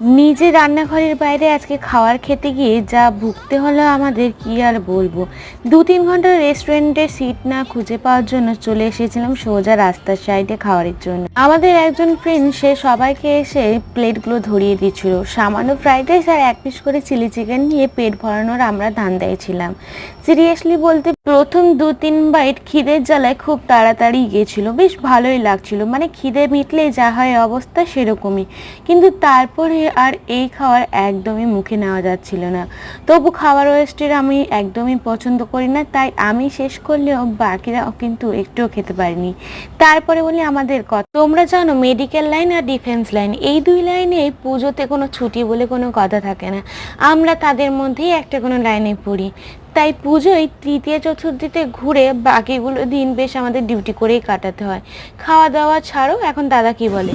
নিজে রান্নাঘরের বাইরে আজকে খাওয়ার খেতে গিয়ে যা ভুগতে হলো আমাদের, কি আর বলব? দু তিন ঘণ্টা রেস্টুরেন্টের সিট না খুঁজে পাওয়ার জন্য চলে এসেছিলাম সোজা রাস্তার সাইডে খাওয়ারের জন্য। আমাদের একজন ফ্রেন্ড সে সবাইকে এসে প্লেটগুলো ধরিয়ে দিচ্ছিল। সামান্য ফ্রাইড রাইস আর এক পিস করে চিলি চিকেন নিয়ে পেট ভরানোর আমরা ধান্দায় ছিলাম। সিরিয়াসলি বলতে প্রথম দু তিন বাইট খিদের জ্বালায় খুব তাড়াতাড়ি গিয়েছিল। বেশ ভালোই লাগছিল। মানে খিদে মিটলে যা হয় অবস্থা সেরকমই। কিন্তু তারপরে আর এই খাওয়ার একদমই মুখে নেওয়া যাচ্ছিল না। তবু খাবার ওয়েস্টের আমি একদমই পছন্দ করি না। তাই আমি শেষ করলেও বাকিরাও কিন্তু একটুও খেতে পারিনি। তারপরে বলি আমাদের কথা। তোমরা জানো মেডিকেল লাইন আর ডিফেন্স লাইন এই দুই লাইনে পুজোতে কোনো ছুটি বলে কোনো কথা থাকে না। আমরা তাদের মধ্যেই একটা কোনো লাইনে পড়ি। তাই পুজোয় তৃতীয়, চতুর্থীতে ঘুরে বাকিগুলো দিন বেশ আমাদের ডিউটি করেই কাটাতে হয়। খাওয়া দাওয়া ছাড়ো এখন দাদা কি বলে?